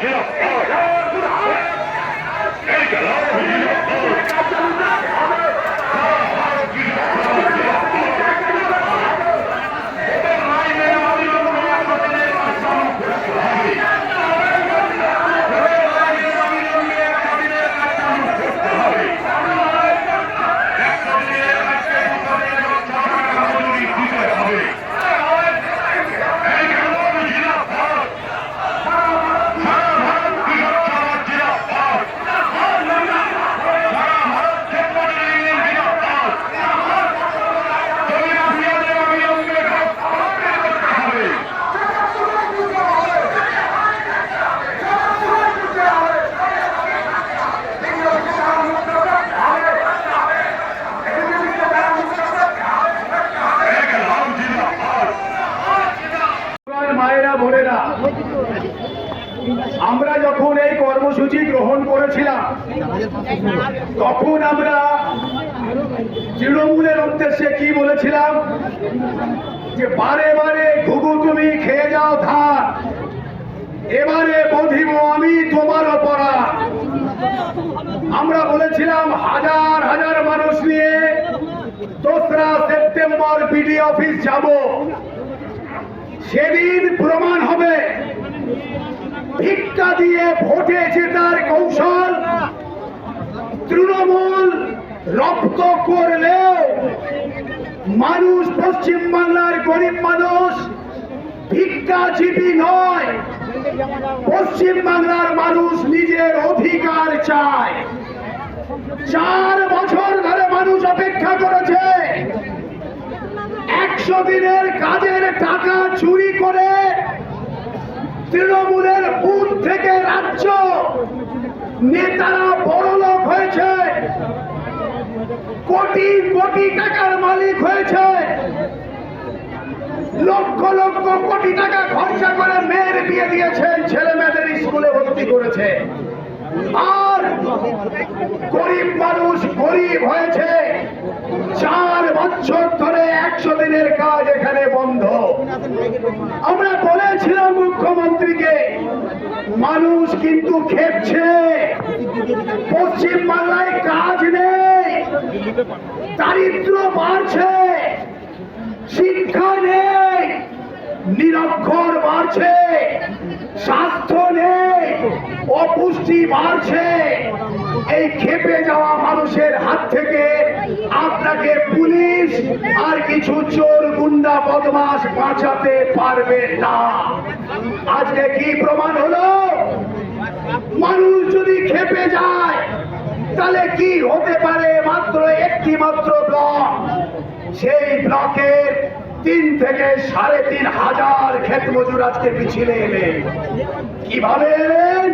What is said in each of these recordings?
Get up. Get up. করেছিলাম। তখন আমরা তৃণমূলের উদ্দেশ্যে কি বলেছিলাম? যে বারে বারে ঘুঘু তুমি খেয়ে যাও ধান এবারে বধিব আমি তোমার অপরাধ। আমরা বলেছিলাম হাজার হাজার মানুষ নিয়ে দোসরা সেপ্টেম্বর বিডি অফিস যাব। সেদিন প্রমাণ রপ্ত করলেও মানুষ পশ্চিম বাংলার গরিব মানুষ ভিক্ষাজীবী নয়। পশ্চিম বাংলার মানুষ নিজের অধিকার চায়। চার বছর ধরে মানুষ অপেক্ষা করেছে। একশো দিনের কাজের টাকা চুরি করে তৃণমূলের বুথ থেকে রাজ্য নেতারা বড় লোক হয়েছে। কোটি কোটি টাকার মালিক হয়েছে। লক্ষ লক্ষ কোটি টাকা খরচা করে মেয়ের বিয়ে দিয়েছেন ছেলে মেয়েদের স্কুলে ভর্তি করেছে। আর গরিব মানুষ গরিব হয়েছে। চার বছর ধরে একশো দিনের কাজ এখানে বন্ধ। আমরা বলেছিলাম মুখ্যমন্ত্রীকে, মানুষ কিন্তু খেপছে পশ্চিম নেই দারিদ্র বাড়ছে, শিক্ষা নেই, নিরক্ষর বাড়ছে, স্বাস্থ্য নেই, অপুষ্টি বাড়ছে। এই খেপে যাওয়া মানুষের হাত থেকে আপনাকে পুলিশ আর কিছু চোর গুন্ডা বদমাস বাঁচাতে পারবে না। আজকে কি প্রমাণ হলো? মানুষ যদি খেপে যায় তাহলে কি হতে পারে মাত্র একটি মাত্র ব্লক? সেই ব্লকের তিন থেকে সাড়ে তিন হাজার ক্ষেত মজুর আজকে পিছিলে এলেন কীভাবে এলেন?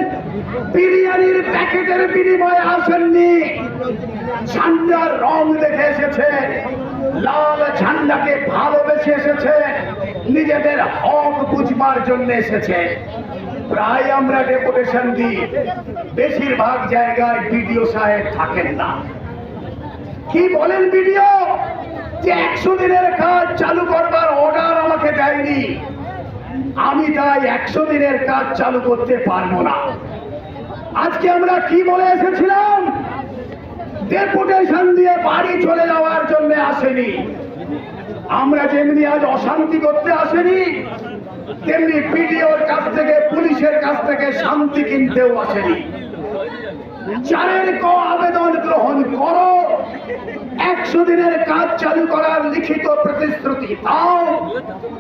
বিরিয়ানির প্যাকেটের বিনিময়ে আসেননি। ঝান্ডার রং দেখে এসেছে। লাল ঝান্ডাকে ভালোবেসে এসেছে। নিজেদের হক বুঝবার জন্য এসেছে। প্রায় আমরা ডেপুটেশন দিই। বেশিরভাগ জায়গায় বিডিও সাহেব থাকেন না। কি বলেন বিডিও? যে একশো দিনের কাজ চালু করবার অর্ডার আমাকে দেয়নি। আমি তাই একশো দিনের কাজ চালু করতে পারব না। আজকে আমরা কি বলে এসেছিলাম? ডেপুটেশন দিয়ে বাড়ি চলে যাওয়ার জন্য আসেনি। আমরা যেমনি আজ অশান্তি করতে আসেনি তেমনি পিডিওর কাছ থেকে, পুলিশের কাছ থেকে শান্তি কিনতেও আসেনি। আবেদন গ্রহণ করো, একশো দিনের কাজ চালু করার লিখিত প্রতিশ্রুতি দাও,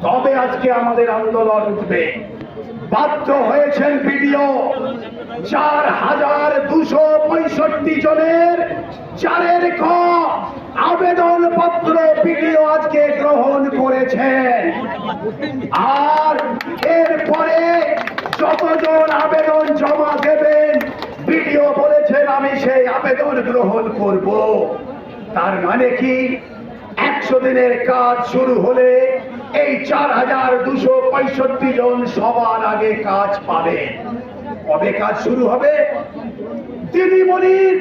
তবে আজকে আমাদের আন্দোলন উঠবে। বাধ্য হয়েছেন ভিডিও চার হাজার দুশো পঁয়ষট্টি জনের চারের ক আবেদন পত্র ভিডিও আজকে গ্রহণ করেছেন আর এরপরে যতজন আবেদন জমা দেবেন ভিডিও বলেছেন, আমি সেই আবেদন গ্রহণ করব। তার মানে কি? একশো দিনের কাজ শুরু হলে এই চার হাজার দুশো পঁয়ষট্টি জন সবার আগে কাজ পাবে কবে কাজ শুরু হবে? দিদিমণির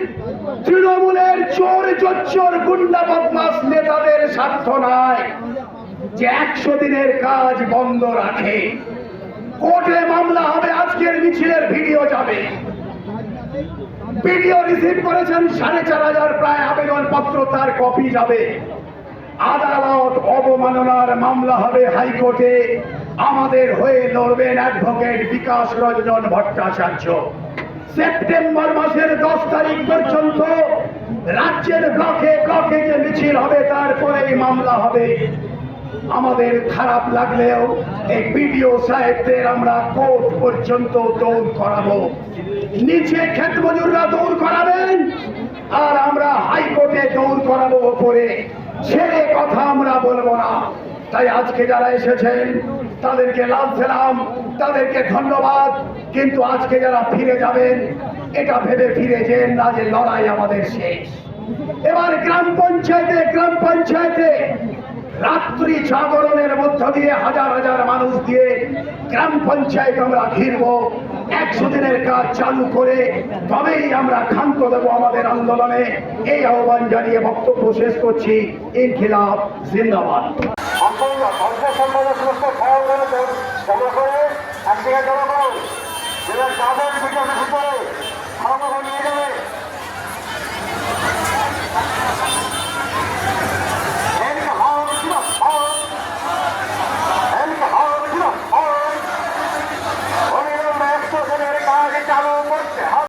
তৃণমূলের চোর চচ্চর গুন্ডা বদমাস নেতাদের স্বার্থ নাই যে একশো দিনের কাজ বন্ধ রাখে। কোর্টে মামলা হবে, আজকের মিছিলের ভিডিও যাবে। ভিডিও রিসিভ করেছেন সাড়ে চার হাজার, প্রায় আবেদন পত্র তার কপি যাবে। আদালত অবমাননার মামলা হবে হাইকোর্টে। আমাদের হয়ে লড়বেন অ্যাডভোকেট বিকাশ রঞ্জন ভট্টাচার্য। সেপ্টেম্বর মাসের দশ তারিখ পর্যন্ত রাজ্যের ব্লকে ব্লকে যে মিছিল হবে, তারপরেই মামলা হবে। আমাদের খারাপ লাগলেও এই বিডিও সাহেবদের আমরা কোর্ট পর্যন্ত দৌড় করাবো। নিচে ক্ষেত মজুররা দৌড় করাবেন, আর আমরা হাইকোর্টে দৌড় করাবো ওপরে। ছেড়ে কথা আমরা বলব না। তাই আজকে যারা এসেছেন তাদেরকে লাভ ফেলাম তাদেরকে ধন্যবাদ। কিন্তু আজকে যারা ফিরে যাবেন, এটা ভেবে ফিরে যেন না যে লড়াই আমাদের শেষ। এবার গ্রাম পঞ্চায়েতে গ্রাম পঞ্চায়েতে রাত্রি জাগরণের মধ্য দিয়ে হাজার হাজার মানুষ দিয়ে গ্রাম পঞ্চায়েত আমরা ঘিরব। একশো দিনের কাজ চালু করে তবেই আমরা ক্ষান্ত দেবো আমাদের আন্দোলনে। এই আহ্বান জানিয়ে বক্তব্য শেষ করছি। ইনখিলাফ, জিন্দাবাদ। আপনারা সরকার সম্পাদক সমস্ত সহযোগিতা জমা করে এক জায়গায় জমা করুন যেটা যাবেন বিকাশের ভিতরে